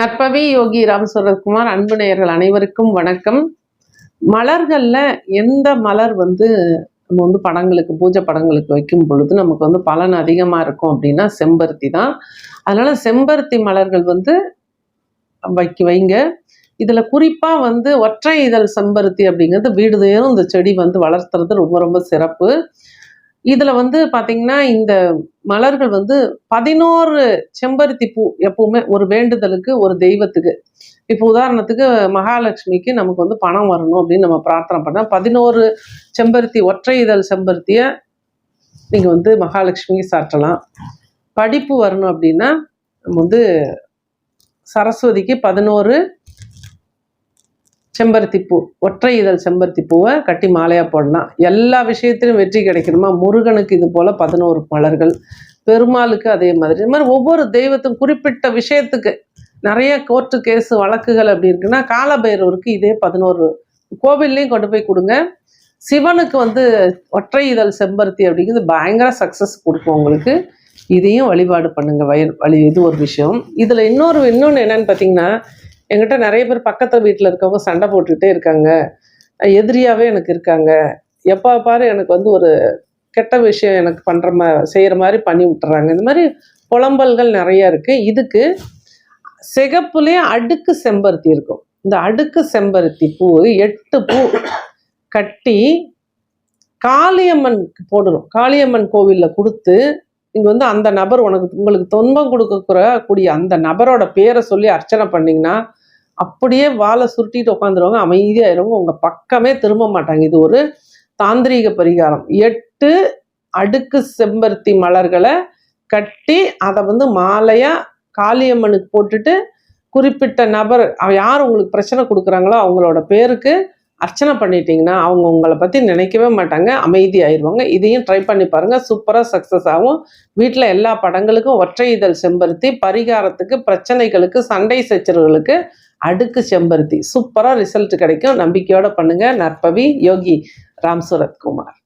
நற்பவி யோகி ராமசுவரகுமார் அன்பு நேயர்கள் அனைவருக்கும் வணக்கம். மலர்களில் எந்த மலர் வந்து நம்ம வந்து படங்களுக்கு பூஜை படங்களுக்கு வைக்கும் பொழுது நமக்கு வந்து பலன் அதிகமாக இருக்கும் அப்படின்னா செம்பருத்தி தான். அதனால் செம்பருத்தி மலர்கள் வந்து வைக்க வைங்க. இதில் குறிப்பாக வந்து ஒற்றை இதழ் செம்பருத்தி அப்படிங்கிறது வீடு தேரும் இந்த செடி வந்து வளர்த்துறது ரொம்ப ரொம்ப சிறப்பு. இதில் வந்து பார்த்தீங்கன்னா இந்த மலர்கள் வந்து பதினோரு செம்பருத்தி பூ எப்பவுமே ஒரு வேண்டுதலுக்கு ஒரு தெய்வத்துக்கு. இப்போ உதாரணத்துக்கு மகாலட்சுமிக்கு நமக்கு வந்து பணம் வரணும் அப்படின்னு நம்ம பிரார்த்தனை பண்ணால் பதினோரு செம்பருத்தி ஒற்றை இதழ் செம்பருத்தியை நீங்கள் வந்து மகாலட்சுமிக்கு சாற்றலாம். படிப்பு வரணும் அப்படின்னா நம்ம வந்து சரஸ்வதிக்கு பதினோரு செம்பருத்தி பூ ஒற்றை இதழ் செம்பருத்தி பூவை கட்டி மாலையாக போடலாம். எல்லா விஷயத்திலும் வெற்றி கிடைக்கணுமா? முருகனுக்கு இது போல் பதினோரு மலர்கள். பெருமாளுக்கு அதே மாதிரி. இது மாதிரி ஒவ்வொரு தெய்வத்தும் குறிப்பிட்ட விஷயத்துக்கு நிறைய கோர்ட்டு கேஸு வழக்குகள் அப்படி இருக்குன்னா காலபைரவருக்கு இதே பதினோரு கோவில்லையும் கொண்டு போய் கொடுங்க. சிவனுக்கு வந்து ஒற்றை இதழ் செம்பருத்தி அப்படிங்கிறது பயங்கர சக்ஸஸ் கொடுக்கும் உங்களுக்கு. இதையும் வழிபாடு பண்ணுங்க. வயல் வழி இது ஒரு விஷயம். இதில் இன்னொரு இன்னொன்று என்னன்னு பார்த்தீங்கன்னா என்கிட்ட நிறைய பேர் பக்கத்து வீட்டில் இருக்கவங்க சண்டை போட்டுக்கிட்டே இருக்காங்க. எதிரியாகவே எனக்கு இருக்காங்க. எப்போ பாரு எனக்கு வந்து ஒரு கெட்ட விஷயம் எனக்கு பண்ணுற மா செய்கிற மாதிரி பண்ணி விட்டுறாங்க. இந்த மாதிரி புலம்பல்கள் நிறையா இருக்குது இதுக்கு சிகப்புலேயே அடுக்கு செம்பருத்தி இருக்கும். இந்த அடுக்கு செம்பருத்தி பூ எட்டு பூ கட்டி காளியம்மனுக்கு போடணும். காளியம்மன் கோவிலில் கொடுத்து இங்கே வந்து அந்த நபர் உனக்கு உங்களுக்கு துன்பம் கொடுக்கக்கூட கூடிய அந்த நபரோட பேரை சொல்லி அர்ச்சனை பண்ணிங்கன்னா அப்படியே வாழை சுருட்டிட்டு உட்காந்துருவாங்க அமைதியாயிருவாங்க. உங்கள் பக்கமே திரும்ப மாட்டாங்க. இது ஒரு தாந்திரீக பரிகாரம். எட்டு அடுக்கு செம்பருத்தி மலர்களை கட்டி அதை வந்து மாலையாக காளியம்மனுக்கு போட்டுட்டு குறிப்பிட்ட நபர் அவ யார் உங்களுக்கு பிரச்சனை கொடுக்குறாங்களோ அவங்களோட பேருக்கு அர்ச்சனை பண்ணிட்டீங்கன்னா அவங்க உங்களை பற்றி நினைக்கவே மாட்டாங்க அமைதியாயிருவாங்க. இதையும் ட்ரை பண்ணி பாருங்கள் சூப்பராக சக்ஸஸ் ஆகும். வீட்டில் எல்லா படங்களுக்கும் ஒற்றை இதழ் செம்பருத்தி பரிகாரத்துக்கு பிரச்சனைகளுக்கு சண்டை சச்சரவுகளுக்கு அடுக்கு செம்பருத்தி. சூப்பராக ரிசல்ட் கிடைக்கும். நம்பிக்கையோடு பண்ணுங்கள் நற்பவி யோகி ராம் சூரத் குமார்